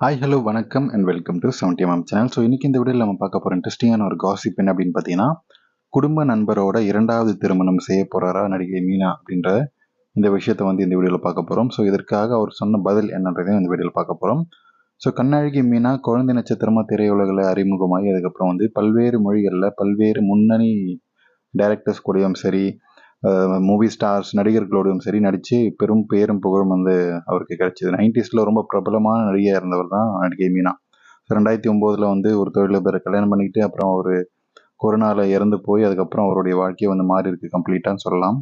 Hi hello வணக்கம் and welcome to seventy MM channel so இன்றைக்கி இந்த வீடியோவில் நம்ம பார்க்க போகிற இன்ட்ரெஸ்டிங்கான ஒரு காசிப் என்ன அப்படின்னு பார்த்தீங்கன்னா குடும்ப நண்பரோட இரண்டாவது திருமணம் செய்ய போகிறாரா நடிகை மீனா அப்படின்ற இந்த விஷயத்தை வந்து இந்த வீடியோவில் பார்க்க போகிறோம் ஸோ இதற்காக அவர் சொன்ன பதில் என்னன்றதையும் இந்த வீடியோவில் பார்க்க போகிறோம் ஸோ கண்ணழகி மீனா குழந்தை நட்சத்திரமாக திரையுலகில் அறிமுகமாகி அதுக்கப்புறம் வந்து பல்வேறு மொழிகளில் பல்வேறு முன்னணி டைரக்டர்ஸ் கூடயும் சரி மூவி ஸ்டார்ஸ் நடிகர்களோடையும் சரி நடித்து பெரும் பேரும் புகழும் வந்து அவருக்கு கிடைச்சிது. நைன்டிஸில் ரொம்ப பிரபலமான நடிகையாக இருந்தவர் தான் நடிகை மீனா. ரெண்டாயிரத்தி ஒம்போதில் வந்து ஒரு தொழிலதிபரை கல்யாணம் பண்ணிக்கிட்டு அப்புறம் அவர் கொரோனாவில் இறந்து போய் அதுக்கப்புறம் அவருடைய வாழ்க்கையை வந்து மாறி இருக்கு கம்ப்ளீட்டான்னு சொல்லலாம்.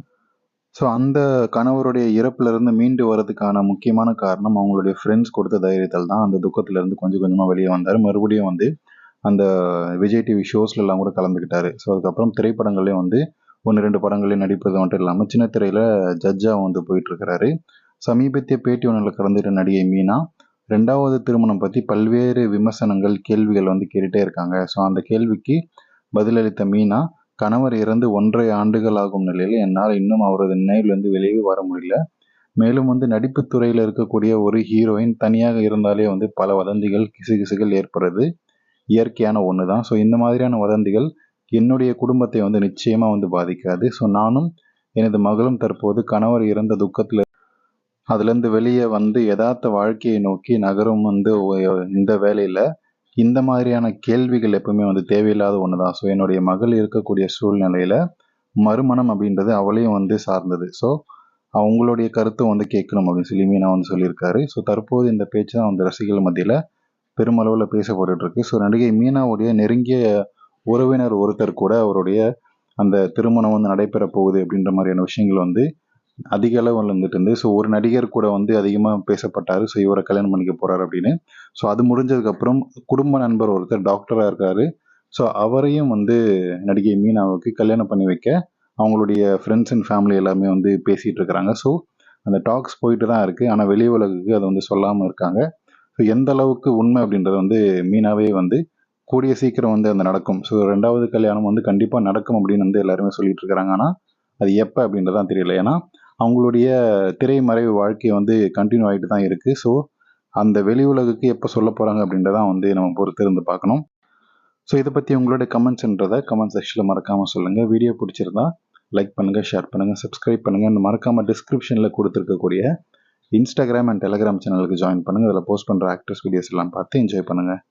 ஸோ அந்த கணவருடைய இறப்புலேருந்து மீண்டு வரதுக்கான முக்கியமான காரணம் அவங்களுடைய ஃப்ரெண்ட்ஸ் கொடுத்த தைரியத்தில் தான் அந்த துக்கத்திலேருந்து கொஞ்சம் கொஞ்சமாக வெளியே வந்தார். மறுபடியும் வந்து அந்த விஜய் டிவி ஷோஸ்லாம் கூட கலந்துக்கிட்டாரு. ஸோ அதுக்கப்புறம் திரைப்படங்கள்லேயும் வந்து ஒன்று ரெண்டு படங்களில் நடிப்பது மட்டும் இல்லாமல் சின்ன திரையில் ஜட்ஜாக வந்து போயிட்டுருக்கிறாரு. சமீபத்திய பேட்டி ஒன்றில் கலந்துட்ட நடிகை மீனா ரெண்டாவது திருமணம் பற்றி பல்வேறு விமர்சனங்கள் கேள்விகள் வந்து கேட்டுகிட்டே இருக்காங்க. ஸோ அந்த கேள்விக்கு பதிலளித்த மீனா கணவர் இறந்து ஒன்றரை ஆண்டுகள் ஆகும் நிலையில் என்னால் இன்னும் அவரது நினைவிலிருந்து வெளியே வர முடியல. மேலும் வந்து நடிப்பு துறையில் இருக்கக்கூடிய ஒரு ஹீரோயின் தனியாக இருந்தாலே வந்து பல வதந்திகள் கிசுகிசுகள் ஏற்படுறது. இயற்கையான ஒன்று தான் ஸோ இந்த மாதிரியான வதந்திகள் என்னுடைய குடும்பத்தை வந்து நிச்சயமாக வந்து பாதிக்காது. ஸோ நானும் எனது மகளும் தற்போது கணவர் இறந்த துக்கத்தில் அதுலேருந்து வெளியே வந்து யதார்த்த வாழ்க்கையை நோக்கி நகரும் வந்து இந்த வேலையில் இந்த மாதிரியான கேள்விகள் எப்பவுமே வந்து தேவையில்லாத ஒன்று தான் ஸோ என்னுடைய மகள் இருக்கக்கூடிய சூழ்நிலையில் மறுமணம் அப்படின்றது அவளையும் வந்து சார்ந்தது. ஸோ அவங்களுடைய கருத்தும் வந்து கேட்கணும் அப்படின்னு சொல்லி மீனா வந்து சொல்லியிருக்காரு. ஸோ தற்போது இந்த பேச்சு தான் வந்து ரசிகர்கள் மத்தியில் பெருமளவில் பேசப்பட்டு இருக்கு. ஸோ நடிகை மீனாவுடைய நெருங்கிய உறவினர் ஒருத்தர் கூட அவருடைய அந்த திருமணம் வந்து நடைபெற போகுது அப்படின்ற மாதிரியான விஷயங்கள் வந்து அதிக அளவு வந்துட்டு இருந்து ஸோ ஒரு நடிகர் கூட வந்து அதிகமாக பேசப்பட்டார் ஸோ இவரை கல்யாணம் பண்ணிக்க போகிறார் அப்படின்னு. ஸோ அது முடிஞ்சதுக்கப்புறம் குடும்ப நண்பர் ஒருத்தர் டாக்டராக இருக்காரு. ஸோ அவரையும் வந்து நடிகை மீனாவுக்கு கல்யாணம் பண்ணி வைக்க அவங்களுடைய ஃப்ரெண்ட்ஸ் அண்ட் ஃபேமிலி எல்லாமே வந்து பேசிகிட்டு இருக்கிறாங்க. ஸோ அந்த டாக்ஸ் போயிட்டு தான் இருக்குது ஆனால் வெளி உலகுக்கு அதை வந்து சொல்லாமல் இருக்காங்க. ஸோ எந்த அளவுக்கு உண்மை அப்படின்றது வந்து மீனாவே வந்து கூடிய சீக்கிரம் வந்து அந்த நடக்கும். ஸோ ரெண்டாவது கல்யாணம் வந்து கண்டிப்பாக நடக்கும் அப்படின்னு வந்து எல்லாருமே சொல்லிட்டு இருக்கிறாங்க ஆனால் அது எப்போ அப்படின்றதான் தெரியல. ஏன்னா அவங்களுடைய திரைமறைவு வாழ்க்கை வந்து கண்டினியூ ஆகிட்டு தான் இருக்குது ஸோ அந்த வெளி உலகுக்கு எப்போ சொல்ல போகிறாங்க அப்படின்றதான் வந்து நம்ம பொறுத்து இருந்து பார்க்கணும். ஸோ இதை பற்றி உங்களுடைய கமெண்ட்ஸ்ன்றதை கமெண்ட் செக்ஷனில் மறக்காமல் சொல்லுங்கள் வீடியோ பிடிச்சிருந்தா லைக் பண்ணுங்கள் ஷேர் பண்ணுங்கள் சப்ஸ்கிரைப் பண்ணுங்கள் மறக்காமல் டிஸ்கிரிப்ஷனில் கொடுத்துருக்கக்கூடிய இன்ஸ்டாகிராம் அண்ட் டெலிகிராம் சேனலுக்கு ஜாயின் பண்ணுங்கள் அதில் போஸ்ட் பண்ணுற ஆக்டர்ஸ் வீடியோஸ் எல்லாம் பார்த்து என்ஜாய் பண்ணுங்கள்